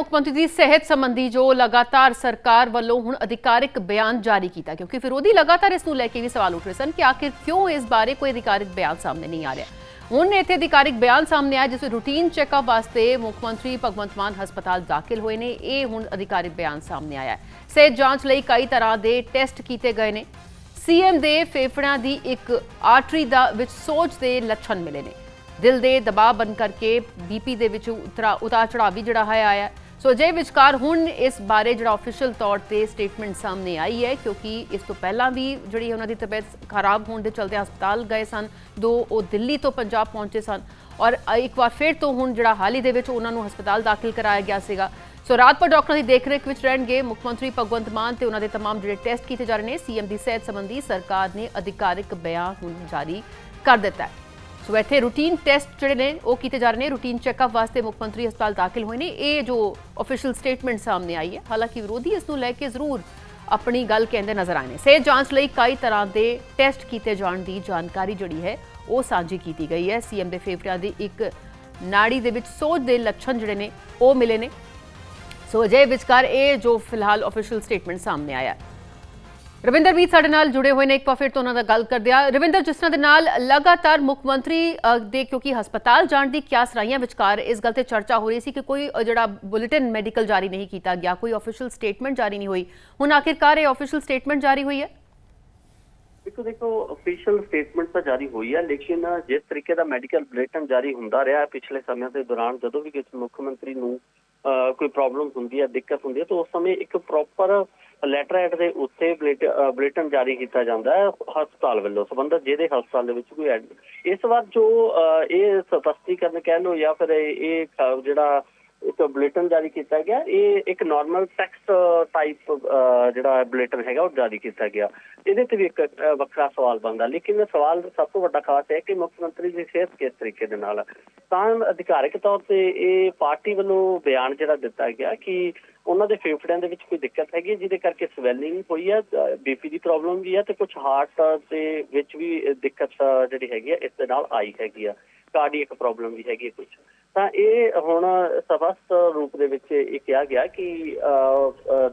ਮੁੱਖ ਮੰਤਰੀ ਦੀ ਸਿਹਤ ਸੰਬੰਧੀ ਜੋ ਲਗਾਤਾਰ ਸਰਕਾਰ ਵੱਲੋਂ ਹੁਣ ਅਧਿਕਾਰਿਕ ਬਿਆਨ ਜਾਰੀ ਕੀਤਾ, ਕਿਉਂਕਿ ਵਿਰੋਧੀ ਲਗਾਤਾਰ ਇਸ ਨੂੰ ਲੈ ਕੇ ਵੀ ਸਵਾਲ ਉੱਠ ਰਹੇ ਸਨ ਕਿ ਆਖਿਰ ਕਿਉਂ ਇਸ ਬਾਰੇ ਕੋਈ ਅਧਿਕਾਰਿਕ ਬਿਆਨ ਸਾਹਮਣੇ ਨਹੀਂ ਆ ਰਿਹਾ। ਹੁਣ ਇੱਥੇ ਅਧਿਕਾਰਿਕ ਬਿਆਨ ਸਾਹਮਣੇ ਆਇਆ, ਜਿਸ ਵਿੱਚ ਰੂਟੀਨ ਚੈੱਕਅਪ ਵਾਸਤੇ ਮੁੱਖ ਮੰਤਰੀ ਭਗਵੰਤ ਮਾਨ ਹਸਪਤਾਲ ਦਾਖਲ ਹੋਏ ਨੇ। ਇਹ ਹੁਣ ਅਧਿਕਾਰਿਕ ਬਿਆਨ ਸਾਹਮਣੇ ਆਇਆ ਸਿਹਤ ਜਾਂਚ ਲਈ ਕਈ ਤਰ੍ਹਾਂ ਦੇ ਟੈਸਟ ਕੀਤੇ ਗਏ ਨੇ। ਸੀਐਮ ਦੇ ਫੇਫੜਿਆਂ ਦੀ ਇੱਕ ਆਰਟਰੀ ਦਾ ਵਿੱਚ ਸੋਜ ਦੇ ਲੱਛਣ ਮਿਲੇ ਨੇ। ਦਿਲ ਦੇ ਦਬਾਅ ਬਣ ਕਰਕੇ ਬੀਪੀ ਦੇ ਵਿੱਚ ਉਤਰਾ ਉਤਾਰ ਚੜਾਅ ਵੀ ਜਿਹੜਾ ਹੈ ਆਇਆ ਹੈ। ਸੋ ਜੇ ਵਿਚਕਾਰ ਹੁਣ ਇਸ ਬਾਰੇ ਜਿਹੜਾ ਅਫੀਸ਼ੀਅਲ ਤੌਰ ਤੇ ਸਟੇਟਮੈਂਟ ਸਾਹਮਣੇ ਆਈ ਹੈ ਕਿਉਂਕਿ ਇਸ ਤੋਂ ਪਹਿਲਾਂ ਵੀ ਜਿਹੜੀ ਉਹਨਾਂ ਦੀ ਤਬੀਅਤ ਖਰਾਬ ਹੋਣ ਦੇ ਚਲਦੇ ਹਸਪਤਾਲ ਗਏ ਸਨ ਦੋ ਉਹ ਦਿੱਲੀ ਤੋਂ ਪੰਜਾਬ ਪਹੁੰਚੇ ਸਨ ਔਰ ਇੱਕ ਵਾਰ ਫਿਰ ਤੋਂ ਹੁਣ ਜਿਹੜਾ ਹਾਲ ਹੀ ਦੇ ਵਿੱਚ ਉਹਨਾਂ ਨੂੰ ਹਸਪਤਾਲ ਦਾਖਲ ਕਰਾਇਆ ਗਿਆ ਸੀਗਾ ਸੋ ਰਾਤ ਭਰ ਡਾਕਟਰਾਂ ਦੀ ਦੇਖਰੇਖ ਵਿੱਚ ਰਹਿਣਗੇ ਮੁੱਖ ਮੰਤਰੀ ਭਗਵੰਤ ਮਾਨ ਤੇ ਉਹਨਾਂ ਦੇ तमाम ਜਿਹੜੇ ਟੈਸਟ ਕੀਤੇ ਜਾ ਰਹੇ ਨੇ ਸੀਐਮ ਦੀ ਸਿਹਤ ਸੰਬੰਧੀ ਸਰਕਾਰ ਨੇ ਅਧਿਕਾਰਿਕ ਬਿਆਨ ਹੁਣ ਜਾਰੀ ਕਰ ਦਿੱਤਾ ਹੈ ਸੋ ਇੱਥੇ ਰੂਟੀਨ ਟੈਸਟ ਜਿਹੜੇ ਨੇ ਉਹ ਕੀਤੇ ਜਾ ਰਹੇ ਨੇ ਰੂਟੀਨ ਚੈੱਕਅਪ ਵਾਸਤੇ ਮੁੱਖ ਮੰਤਰੀ ਹਸਪਤਾਲ ਦਾਖਲ ਹੋਏ ਨੇ ਇਹ ਜੋ ਅਫੀਸ਼ੀਅਲ ਸਟੇਟਮੈਂਟ ਸਾਹਮਣੇ ਆਈ ਹੈ ਹਾਲਾਂਕਿ ਵਿਰੋਧੀ ਇਸ ਨੂੰ ਲੈ ਕੇ ਜ਼ਰੂਰ ਆਪਣੀ ਗੱਲ ਕਹਿੰਦੇ ਨਜ਼ਰ ਆਏ ਨੇ ਸਿਹਤ ਜਾਂਚ ਲਈ ਕਈ ਤਰ੍ਹਾਂ ਦੇ ਟੈਸਟ ਕੀਤੇ ਜਾਣ ਦੀ ਜਾਣਕਾਰੀ ਜਿਹੜੀ ਹੈ ਉਹ ਸਾਂਝੀ ਕੀਤੀ ਗਈ ਹੈ ਸੀਐਮ ਦੇ ਫੇਫੜਿਆਂ ਦੀ ਇੱਕ ਨਾੜੀ ਦੇ ਵਿੱਚ ਸੋਜ ਦੇ ਲੱਛਣ ਜਿਹੜੇ ਨੇ ਉਹ ਮਿਲੇ ਨੇ ਸੋ ਅਜੇ ਵਿਚਕਾਰ ਇਹ ਜੋ ਫਿਲਹਾਲ ਅਫੀਸ਼ੀਅਲ ਸਟੇਟਮੈਂਟ ਸਾਹਮਣੇ ਆਇਆ ਰਵਿੰਦਰ ਵੀ ਸਾਡੇ ਨਾਲ ਜੁੜੇ ਹੋਏ ਨੇ। ਇੱਕ ਵਾਰ ਫਿਰ ਤੋਂ ਉਹਨਾਂ ਦਾ ਗੱਲ ਕਰਦੇ ਆ ਰਵਿੰਦਰ ਜਿਸ ਤਰ੍ਹਾਂ ਦੇ ਨਾਲ ਲਗਾਤਾਰ ਮੁੱਖ ਮੰਤਰੀ ਅ, ਦੇ ਕਿਉਂਕਿ ਹਸਪਤਾਲ ਜਾਣ ਦੀ ਕਿਆਸ ਰਾਈਆਂ ਵਿਚਕਾਰ ਇਸ ਗੱਲ ਤੇ ਚਰਚਾ ਹੋ ਰਹੀ ਸੀ ਕਿ ਕੋਈ ਅ, ਜਿਹੜਾ ਬੁਲੇਟਿਨ ਮੈਡੀਕਲ ਜਾਰੀ ਨਹੀਂ ਕੀਤਾ ਗਿਆ ਕੋਈ ਅਫੀਸ਼ੀਅਲ ਸਟੇਟਮੈਂਟ ਜਾਰੀ ਨਹੀਂ ਹੋਈ। ਹੁਣ ਆਖਿਰਕਾਰ ਇਹ ਅਫੀਸ਼ੀਅਲ ਸਟੇਟਮੈਂਟ ਜਾਰੀ ਹੋਈ ਹੈ? ਦੇਖੋ ਦੇਖੋ ਅਫੀਸ਼ੀਅਲ ਸਟੇਟਮੈਂਟ ਤਾਂ ਜਾਰੀ ਹੋਈ ਹੈ ਲੇਕਿਨ ਜਿਸ ਤਰੀਕੇ ਦਾ ਮੈਡੀਕਲ ਬੁਲੇਟਿਨ ਜਾਰੀ ਹੁੰਦਾ ਰਿਹਾ ਹੈ ਪਿਛਲੇ ਸਮੇਂ ਦੇ ਦੌਰਾਨ ਜਦੋਂ ਵੀ ਕਿਸੇ ਮੁੱਖ ਮੰਤਰੀ ਨੂੰ ਅਹ, ਕੋਈ ਪ੍ਰੋਬਲਮ ਹੁੰਦੀ ਹੈ ਦਿੱਕਤ ਹੁੰਦੀ ਹੈ ਤਾਂ ਉਸ ਸਮੇਂ ਇੱਕ ਪ੍ਰੋਪਰ ਲੈਟਰ ਹੈਡ ਦੇ ਉੱਤੇ ਬੁਲੇਟਿਨ ਜਾਰੀ ਕੀਤਾ ਜਾਂਦਾ ਹੈ ਹਸਪਤਾਲ ਵੱਲੋਂ ਸੰਬੰਧਤ ਜਿਹਦੇ ਹਸਪਤਾਲ ਦੇ ਵਿੱਚ ਕੋਈ ਐਡ ਇਸ ਵਾਰ ਜੋ ਅਹ, ਇਹ ਸਪਸ਼ਟੀਕਰਨ ਕਹਿ ਲਓ ਜਾਂ ਫਿਰ ਇਹ ਜਿਹੜਾ ਇੱਕ ਬੁਲੇਟਿਨ ਜਾਰੀ ਕੀਤਾ ਗਿਆ। ਇਹ ਇੱਕ ਨਾਰਮਲ ਟੈਕਸਟ ਟਾਈਪ ਜਿਹੜਾ ਬੁਲੇਟਿਨ ਹੈਗਾ ਉਹ ਜਾਰੀ ਕੀਤਾ ਗਿਆ। ਇਹਦੇ ਤੇ ਵੀ ਇੱਕ ਵੱਖਰਾ ਸਵਾਲ ਬਣਦਾ। ਲੇਕਿਨ ਸਵਾਲ ਸਭ ਤੋਂ ਵੱਡਾ ਖਾਸ ਹੈ ਕਿ ਮੁੱਖ ਮੰਤਰੀ ਦੀ ਸਿਹਤ ਕਿਸ ਤਰੀਕੇ ਦੇ ਨਾਲ ਤਾਂ ਅਧਿਕਾਰਿਕ ਤੌਰ ਤੇ ਇਹ ਪਾਰਟੀ ਵੱਲੋਂ ਬਿਆਨ ਜਿਹੜਾ ਦਿੱਤਾ ਗਿਆ ਕਿ ਉਹਨਾਂ ਦੇ ਫੇਫੜਿਆਂ ਦੇ ਵਿੱਚ ਕੋਈ ਦਿੱਕਤ ਹੈਗੀ ਹੈ, ਜਿਹਦੇ ਕਰਕੇ ਸਵੈਲਿੰਗ ਹੋਈ ਹੈ ਬੀਪੀ ਦੀ ਪ੍ਰੋਬਲਮ ਵੀ ਹੈ ਤੇ ਕੁਝ ਹਾਰਟ ਦੇ ਵਿੱਚ ਵੀ ਦਿੱਕਤ ਜਿਹੜੀ ਹੈਗੀ ਹੈ ਇਸ ਦੇ ਨਾਲ ਆਈ ਹੈਗੀ ਆ। ਕਾਰਡੀਅਕ ਪ੍ਰੋਬਲਮ ਵੀ ਹੈਗੀ ਕੁਝ ਤਾਂ ਇਹ ਹੁਣ ਸਪਸ਼ਟ ਰੂਪ ਦੇ ਵਿੱਚ ਇਹ ਕਿਹਾ ਗਿਆ ਕਿ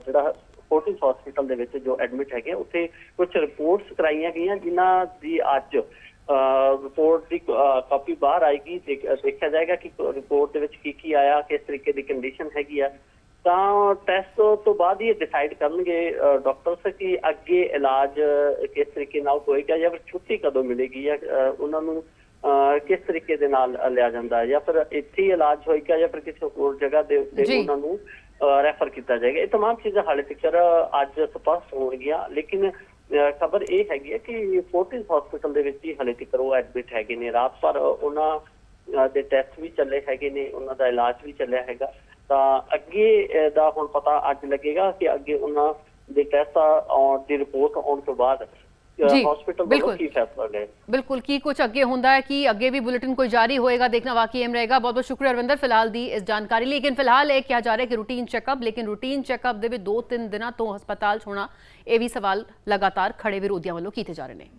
ਜਿਹੜਾ ਫੋਰਟਿਸ ਹਸਪੀਟਲ ਦੇ ਵਿੱਚ ਜੋ ਐਡਮਿਟ ਹੈਗੇ ਉੱਥੇ ਕੁਝ ਰਿਪੋਰਟਸ ਕਰਾਈਆਂ ਗਈਆਂ ਜਿਨ੍ਹਾਂ ਦੀ ਅੱਜ ਰਿਪੋਰਟ ਦੀ ਕਾਪੀ ਬਾਹਰ ਆਏਗੀ ਦੇਖਿਆ ਜਾਏਗਾ ਕਿ ਰਿਪੋਰਟ ਦੇ ਵਿੱਚ ਕੀ ਕੀ ਆਇਆ, ਕਿਸ ਤਰੀਕੇ ਦੀ ਕੰਡੀਸ਼ਨ ਹੈਗੀ ਆ। ਤਾਂ ਟੈਸਟ ਤੋਂ ਬਾਅਦ ਹੀ ਡਿਸਾਈਡ ਕਰਨਗੇ ਡਾਕਟਰਸ ਕਿ ਅੱਗੇ ਇਲਾਜ ਕਿਸ ਤਰੀਕੇ ਨਾਲ ਹੋਏਗਾ ਜਾਂ ਫਿਰ ਛੁੱਟੀ ਕਦੋਂ ਮਿਲੇਗੀ ਜਾਂ ਉਹਨਾਂ ਨੂੰ ਕਿਸ ਤਰੀਕੇ ਦੇ ਨਾਲ ਲਿਆ ਜਾਂਦਾ ਹੈ ਜਾਂ ਫਿਰ ਇੱਥੇ ਹੀ ਇਲਾਜ ਹੋਏਗਾ ਜਾਂ ਫਿਰ ਕਿਸੇ ਹੋਰ ਜਗ੍ਹਾ ਦੇ ਉੱਤੇ ਜੀ। ਉਹਨਾਂ ਨੂੰ ਰੈਫਰ ਕੀਤਾ ਜਾਏਗਾ ਇਹ तमाम ਚੀਜ਼ਾਂ ਹਾਲੇ ਤੱਕ ਅੱਜ ਸਪਸ਼ਟ ਹੋਣਗੀਆਂ ਲੇਕਿਨ ਖਬਰ ਇਹ ਹੈਗੀ ਹੈ ਕਿ ਫੋਰਟਿਸ ਹਸਪੀਟਲ ਦੇ ਵਿੱਚ ਹੀ ਹਾਲੇ ਤੱਕ ਉਹ ਐਡਮਿਟ ਹੈਗੇ ਨੇ ਰਾਤ ਭਰ ਉਹਨਾਂ ਅਹ, ਦੇ ਟੈਸਟ ਵੀ ਚੱਲੇ ਹੈਗੇ ਨੇ ਉਹਨਾਂ ਦਾ ਇਲਾਜ ਵੀ ਚੱਲਿਆ ਹੈਗਾ ਤਾਂ ਅੱਗੇ ਅਹ, ਦਾ ਹੁਣ ਪਤਾ ਅੱਜ ਲੱਗੇਗਾ ਕਿ ਅੱਗੇ ਉਹਨਾਂ ਦੇ ਟੈਸਟ ਆਉਣ ਦੀ ਰਿਪੋਰਟ ਆਉਣ ਤੋਂ ਬਾਅਦ ਜੀ, ਹਸਪੀਟਲ ਵੱਲੋਂ ਬਿਲਕੁਲ। ਕੀ ਫੈਸਲਾ ਲਏ ਬਿਲਕੁਲ ਕੀ ਕੁਝ ਅੱਗੇ ਹੁੰਦਾ ਹੈ ਕਿ ਅੱਗੇ ਵੀ ਬੁਲੇਟਿਨ ਕੋਈ ਜਾਰੀ ਹੋਏਗਾ ਦੇਖਣਾ ਬਾਕੀ ਅਹਿਮ ਰਹੇਗਾ। ਬਹੁਤ ਬਹੁਤ ਸ਼ੁਕਰੀਆ ਰਵਿੰਦਰ ਫਿਲਹਾਲ ਦੀ ਇਸ ਜਾਣਕਾਰੀ ਲਈ। ਲੇਕਿਨ ਫਿਲਹਾਲ ਇਹ ਕਿਹਾ ਜਾ ਰਿਹਾ ਕਿ ਰੂਟੀਨ ਚੈੱਕਅਪ ਲੇਕਿਨ ਰੂਟੀਨ ਚੈੱਕਅਪ ਦੇ ਵਿੱਚ 2-3 ਦਿਨਾਂ ਤੋਂ ਹਸਪਤਾਲ 'ਚ ਹੋਣਾ ਇਹ ਵੀ ਸਵਾਲ ਲਗਾਤਾਰ ਖੜੇ ਵਿਰੋਧੀਆਂ ਵੱਲੋਂ ਕੀਤੇ ਜਾ ਰਹੇ ਨੇ।